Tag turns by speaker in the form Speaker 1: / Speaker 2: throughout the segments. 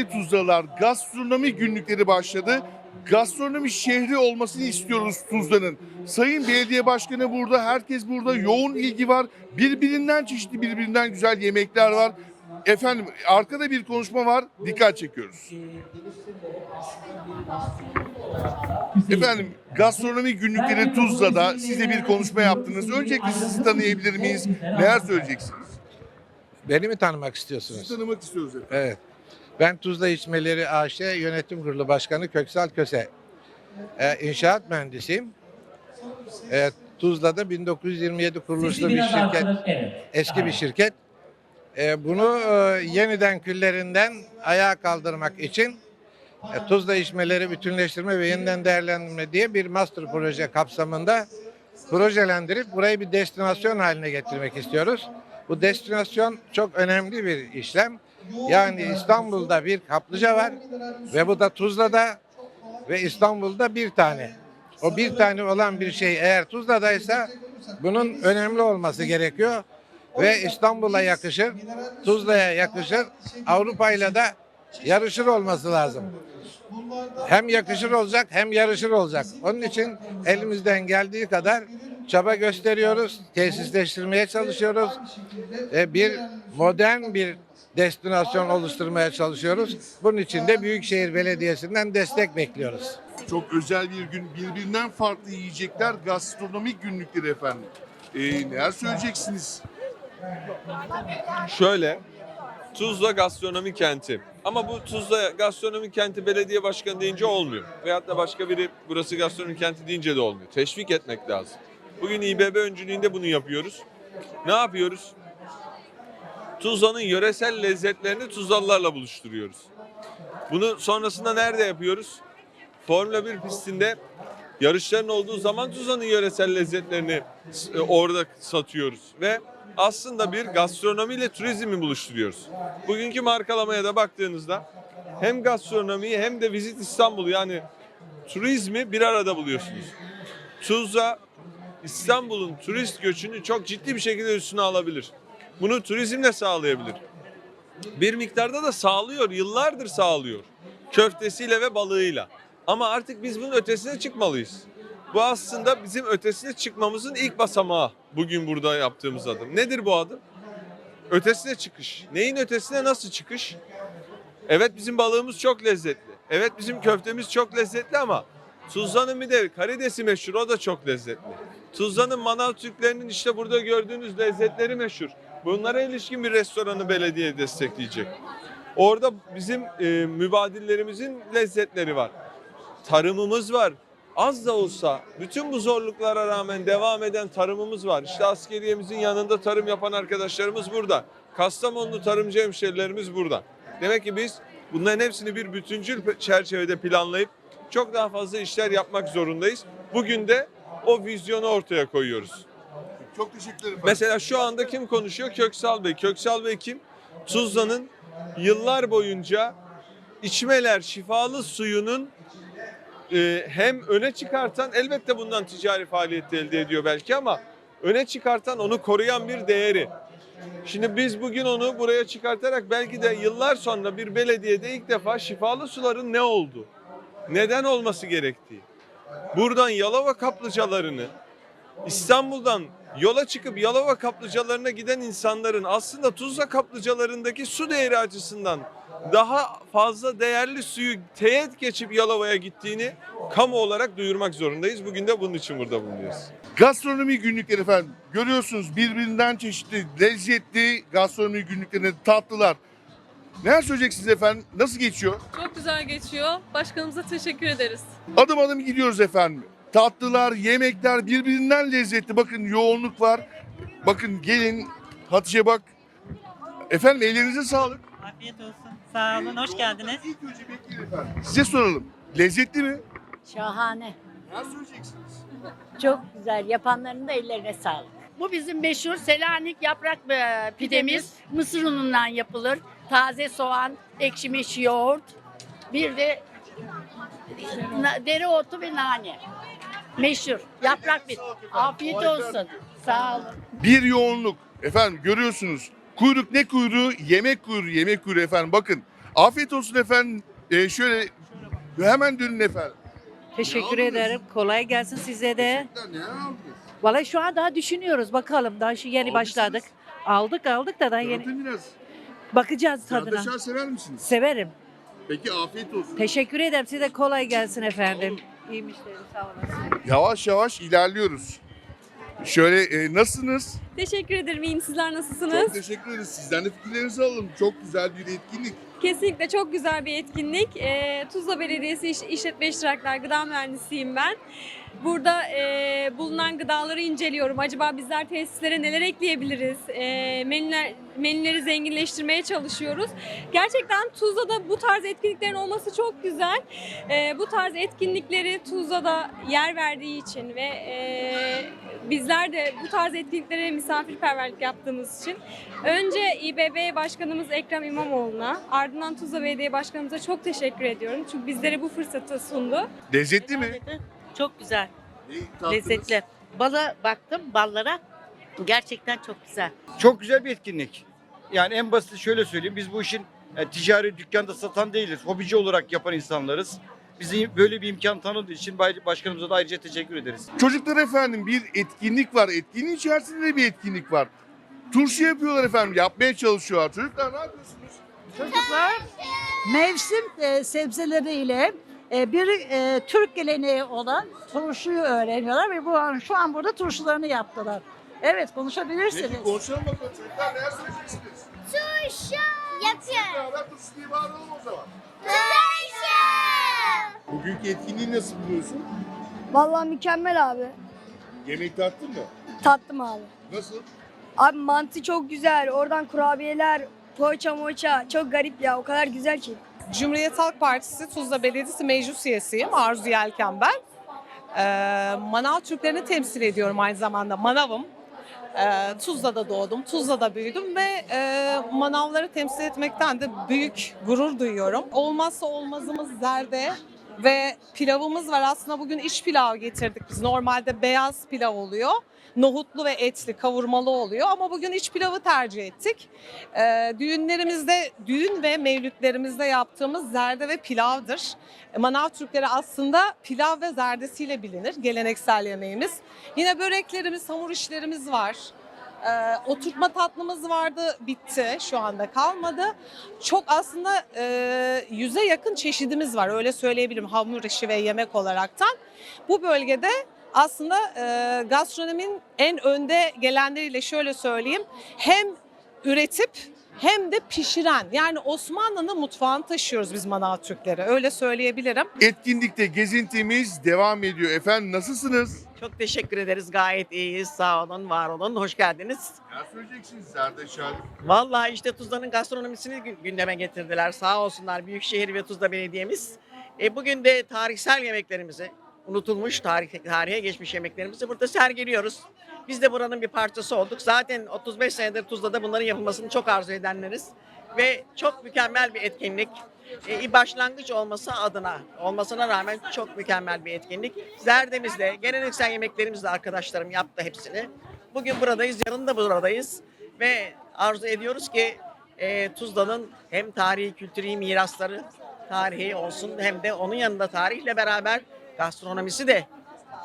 Speaker 1: Sevgili Tuzlalar, gastronomi günlükleri başladı. Gastronomi şehri olmasını istiyoruz Tuzla'nın. Sayın Belediye Başkanı burada, herkes burada. Yoğun ilgi var. Birbirinden çeşitli, birbirinden güzel yemekler var. Efendim arkada bir konuşma var. Dikkat çekiyoruz. Efendim gastronomi günlükleri Tuzla'da siz de bir konuşma yaptınız. Öncelikle sizi tanıyabilir miyiz? Neler söyleyeceksiniz?
Speaker 2: Beni mi tanımak
Speaker 1: Sizi
Speaker 2: istiyorsunuz?
Speaker 1: tanımak istiyoruz efendim.
Speaker 2: Evet. Ben Tuzla İçmeleri AŞ Yönetim Kurulu Başkanı Köksal Köse. Ee, inşaat mühendisiyim. Ee, Tuzla'da 1927 kuruluşlu bir şirket, eski bir şirket. Ee, bunu e, yeniden küllerinden ayağa kaldırmak için e, Tuzla İçmeleri Bütünleştirme ve Yeniden Değerlendirme diye bir master proje kapsamında projelendirip burayı bir destinasyon haline getirmek istiyoruz. Bu destinasyon çok önemli bir işlem. Yani İstanbul'da bir kaplıca var ve bu da Tuzla'da ve İstanbul'da bir tane. O bir tane olan bir şey eğer Tuzla'daysa bunun önemli olması gerekiyor ve İstanbul'a yakışır, Tuzla'ya yakışır, Avrupa'yla da yarışır olması lazım. Hem yakışır olacak hem yarışır olacak. Onun için elimizden geldiği kadar çaba gösteriyoruz, tesisleştirmeye çalışıyoruz ve bir modern bir destinasyon oluşturmaya çalışıyoruz. Bunun için de Büyükşehir Belediyesi'nden destek bekliyoruz.
Speaker 1: Çok özel bir gün. Birbirinden farklı yiyecekler, gastronomik günlükleri efendim. Ee, neler söyleyeceksiniz?
Speaker 3: Şöyle, Tuzla gastronomi kenti. Ama bu Tuzla gastronomi kenti belediye başkanı deyince olmuyor. Veyahut da başka biri burası gastronomi kenti deyince de olmuyor. Teşvik etmek lazım. Bugün İBB öncülüğünde bunu yapıyoruz. Ne yapıyoruz? Tuzla'nın yöresel lezzetlerini Tuzlalılarla buluşturuyoruz. Bunu sonrasında nerede yapıyoruz? Formula 1 pistinde yarışların olduğu zaman Tuzla'nın yöresel lezzetlerini e, orada satıyoruz ve aslında bir gastronomi ile turizmi buluşturuyoruz. Bugünkü markalamaya da baktığınızda hem gastronomiyi hem de Visit İstanbul yani turizmi bir arada buluyorsunuz. Tuzla İstanbul'un turist göçünü çok ciddi bir şekilde üstüne alabilir. Bunu turizmle sağlayabilir. Bir miktarda da sağlıyor, yıllardır sağlıyor. Köftesiyle ve balığıyla. Ama artık biz bunun ötesine çıkmalıyız. Bu aslında bizim ötesine çıkmamızın ilk basamağı bugün burada yaptığımız adım. Nedir bu adım? Ötesine çıkış. Neyin ötesine nasıl çıkış? Evet bizim balığımız çok lezzetli. Evet bizim köftemiz çok lezzetli ama Tuzla'nın bir de karidesi meşhur o da çok lezzetli. Tuzla'nın manav Türklerinin işte burada gördüğünüz lezzetleri meşhur. Bunlara ilişkin bir restoranı belediye destekleyecek. Orada bizim e, mübadillerimizin lezzetleri var. Tarımımız var. Az da olsa bütün bu zorluklara rağmen devam eden tarımımız var. İşte askeriyemizin yanında tarım yapan arkadaşlarımız burada. Kastamonlu tarımcı hemşerilerimiz burada. Demek ki biz bunların hepsini bir bütüncül çerçevede planlayıp çok daha fazla işler yapmak zorundayız. Bugün de o vizyonu ortaya koyuyoruz.
Speaker 1: Çok teşekkür ederim.
Speaker 3: Mesela şu anda kim konuşuyor? Köksal Bey. Köksal Bey kim? Tuzla'nın yıllar boyunca içmeler şifalı suyunun e, hem öne çıkartan elbette bundan ticari faaliyet de elde ediyor belki ama öne çıkartan onu koruyan bir değeri. Şimdi biz bugün onu buraya çıkartarak belki de yıllar sonra bir belediyede ilk defa şifalı suların ne oldu? Neden olması gerektiği. Buradan Yalova kaplıcalarını İstanbul'dan yola çıkıp Yalova kaplıcalarına giden insanların aslında Tuzla kaplıcalarındaki su değeri açısından daha fazla değerli suyu teğet geçip Yalova'ya gittiğini kamu olarak duyurmak zorundayız. Bugün de bunun için burada bulunuyoruz.
Speaker 1: Gastronomi günlükleri efendim. Görüyorsunuz birbirinden çeşitli, lezzetli gastronomi günlüklerinde tatlılar. Neler söyleyeceksiniz efendim? Nasıl geçiyor?
Speaker 4: Çok güzel geçiyor. Başkanımıza teşekkür ederiz.
Speaker 1: Adım adım gidiyoruz efendim. Tatlılar, yemekler birbirinden lezzetli. Bakın yoğunluk var. Bakın gelin Hatice bak. Efendim ellerinize sağlık.
Speaker 5: Afiyet olsun. Sağ olun. Hoş geldiniz.
Speaker 1: İlk önce bekleyin efendim. Size soralım. Lezzetli mi?
Speaker 6: Şahane.
Speaker 1: Neler söyleyeceksiniz?
Speaker 6: Çok güzel. Yapanların da ellerine sağlık.
Speaker 7: Bu bizim meşhur Selanik yaprak e, pidemiz. Mısır unundan yapılır. Taze soğan, ekşimiş yoğurt. Bir de dereotu ve nane. Meşhur. Yaprak pide. Afiyet olsun. Sağ olun.
Speaker 1: Bir yoğunluk. Efendim görüyorsunuz. Kuyruk ne kuyruğu? Yemek kuyruğu, yemek kuyruğu efendim. Bakın Afiyet olsun efendim. Ee, şöyle hemen dönün efendim.
Speaker 8: Teşekkür
Speaker 1: Ne
Speaker 8: ederim. Kolay gelsin size de.
Speaker 1: Aldınız?
Speaker 8: Vallahi şu an daha düşünüyoruz. Bakalım. Daha şu yeni
Speaker 1: Almışsınız.
Speaker 8: başladık. Aldık aldık da daha yeni.
Speaker 1: Tanıtın biraz.
Speaker 8: Bakacağız tadına.
Speaker 1: Zerdeçal sever misiniz?
Speaker 8: Severim.
Speaker 1: Peki afiyet olsun.
Speaker 8: Teşekkür ederim. Size de kolay gelsin efendim. İyi müşteri sağ olasın.
Speaker 1: Yavaş yavaş ilerliyoruz. Şöyle e, nasılsınız?
Speaker 4: Teşekkür ederim. İyiyim. Sizler
Speaker 1: Çok
Speaker 4: nasılsınız?
Speaker 1: teşekkür ederiz. Sizden de fikirlerinizi alalım. Çok güzel bir etkinlik.
Speaker 4: Kesinlikle çok güzel bir etkinlik. Ee, Tuzla Belediyesi İş, İşletme İştirakler Gıda Mühendisiyim ben. Burada e, bulunan gıdaları inceliyorum. Acaba bizler tesislere neler ekleyebiliriz? E, menüler, menüleri zenginleştirmeye çalışıyoruz. Gerçekten Tuzla'da bu tarz etkinliklerin olması çok güzel. E, bu tarz etkinlikleri Tuzla'da yer verdiği için ve e, bizler de bu tarz etkinliklere misafirperverlik yaptığımız için önce İBB Başkanımız Ekrem İmamoğlu'na ardından Tuzla Belediye Başkanımıza çok teşekkür ediyorum. Çünkü bizlere bu fırsatı sundu.
Speaker 1: Lezzetli mi?
Speaker 9: Çok güzel,
Speaker 1: tattınız?
Speaker 9: lezzetli. Bala baktım, ballara. Gerçekten çok güzel.
Speaker 10: Çok güzel bir etkinlik. Yani en basit şöyle söyleyeyim. Biz bu işin e, ticari dükkanda satan değiliz. Hobici olarak yapan insanlarız. Bizi böyle bir imkan tanıdığı için başkanımıza da ayrıca teşekkür ederiz.
Speaker 1: Çocuklar efendim bir etkinlik var. Etkinliğin içerisinde de bir etkinlik var. Turşu yapıyorlar efendim. Yapmaya çalışıyorlar. Çocuklar ne yapıyorsunuz?
Speaker 11: Çocuklar mevsim e, sebzeleriyle e, bir e, Türk geleneği olan turşuyu öğreniyorlar ve bu an şu an burada turşularını yaptılar. Evet konuşabilirsiniz.
Speaker 1: Peki konuşalım bakalım çocuklar neler söyleyeceksiniz?
Speaker 12: Turşu yapıyor.
Speaker 1: beraber turşu diye bağıralım o zaman.
Speaker 12: Turşu.
Speaker 1: Bugünkü etkinliği nasıl buluyorsun?
Speaker 12: Vallahi mükemmel abi.
Speaker 1: Yemek tattın mı?
Speaker 12: Tattım abi.
Speaker 1: Nasıl?
Speaker 12: Abi mantı çok güzel. Oradan kurabiyeler, poğaça moça çok garip ya. O kadar güzel ki.
Speaker 13: Cumhuriyet Halk Partisi Tuzla Belediyesi meclis üyesiyim. Arzu Yelken ben. Ee, Manav Türklerini temsil ediyorum aynı zamanda. Manavım. Ee, Tuzla'da doğdum, Tuzla'da büyüdüm ve e, manavları temsil etmekten de büyük gurur duyuyorum. Olmazsa olmazımız zerde ve pilavımız var. Aslında bugün iç pilav getirdik biz. Normalde beyaz pilav oluyor. Nohutlu ve etli, kavurmalı oluyor ama bugün iç pilavı tercih ettik. Ee, düğünlerimizde, düğün ve mevlütlerimizde yaptığımız zerde ve pilavdır. E, Manav Türkleri aslında pilav ve zerdesiyle bilinir, geleneksel yemeğimiz. Yine böreklerimiz, hamur işlerimiz var. Ee, oturtma tatlımız vardı, bitti. Şu anda kalmadı. Çok aslında e, yüze yakın çeşidimiz var, öyle söyleyebilirim hamur işi ve yemek olaraktan. Bu bölgede aslında e, gastronominin en önde gelenleriyle şöyle söyleyeyim. Hem üretip hem de pişiren yani Osmanlı'nın mutfağını taşıyoruz biz Manav Türkleri öyle söyleyebilirim.
Speaker 1: Etkinlikte gezintimiz devam ediyor. Efendim nasılsınız?
Speaker 9: Çok teşekkür ederiz. Gayet iyiyiz. Sağ olun, var olun. Hoş geldiniz.
Speaker 1: Ne söyleyeceksiniz Zerdeçal?
Speaker 9: Vallahi işte Tuzla'nın gastronomisini gü- gündeme getirdiler. Sağ olsunlar Büyükşehir ve Tuzla Belediye'miz. E, bugün de tarihsel yemeklerimizi, unutulmuş tarih, tarihe geçmiş yemeklerimizi burada sergiliyoruz. Biz de buranın bir parçası olduk. Zaten 35 senedir Tuzla'da bunların yapılmasını çok arzu edenleriz. Ve çok mükemmel bir etkinlik. E, başlangıç olması adına, olmasına rağmen çok mükemmel bir etkinlik. Zerdemizle, geleneksel yemeklerimizle arkadaşlarım yaptı hepsini. Bugün buradayız, yarın da buradayız. Ve arzu ediyoruz ki e, Tuzla'nın hem tarihi, kültürel mirasları tarihi olsun hem de onun yanında tarihle beraber gastronomisi de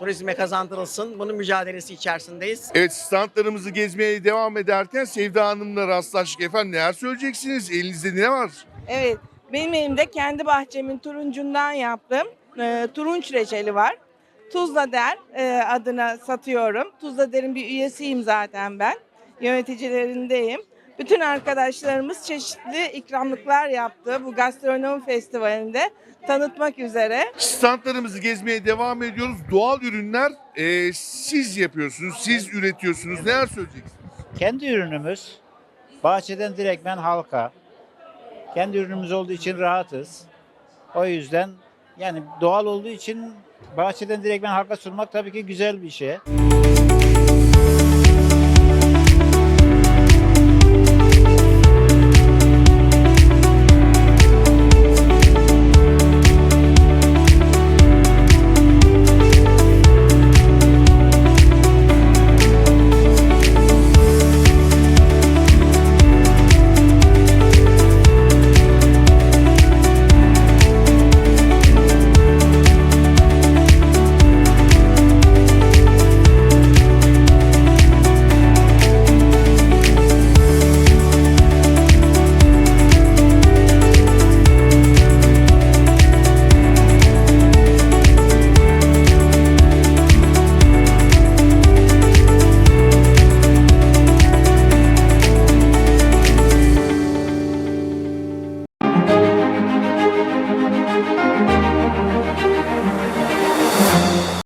Speaker 9: turizme kazandırılsın. Bunun mücadelesi içerisindeyiz.
Speaker 1: Evet standlarımızı gezmeye devam ederken Sevda Hanım'la rastlaştık. Efendim neler söyleyeceksiniz? Elinizde ne var?
Speaker 13: Evet benim elimde kendi bahçemin turuncundan yaptım. Ee, turunç reçeli var. Tuzla Der e, adına satıyorum. Tuzla Der'in bir üyesiyim zaten ben. Yöneticilerindeyim. Bütün arkadaşlarımız çeşitli ikramlıklar yaptı bu gastronomi festivalinde tanıtmak üzere.
Speaker 1: Standlarımızı gezmeye devam ediyoruz. Doğal ürünler e, siz yapıyorsunuz, siz üretiyorsunuz. Neler söyleyeceksiniz?
Speaker 10: Kendi ürünümüz. Bahçeden direktmen halka. Kendi ürünümüz olduğu için rahatız. O yüzden yani doğal olduğu için bahçeden direktmen halka sunmak tabii ki güzel bir şey.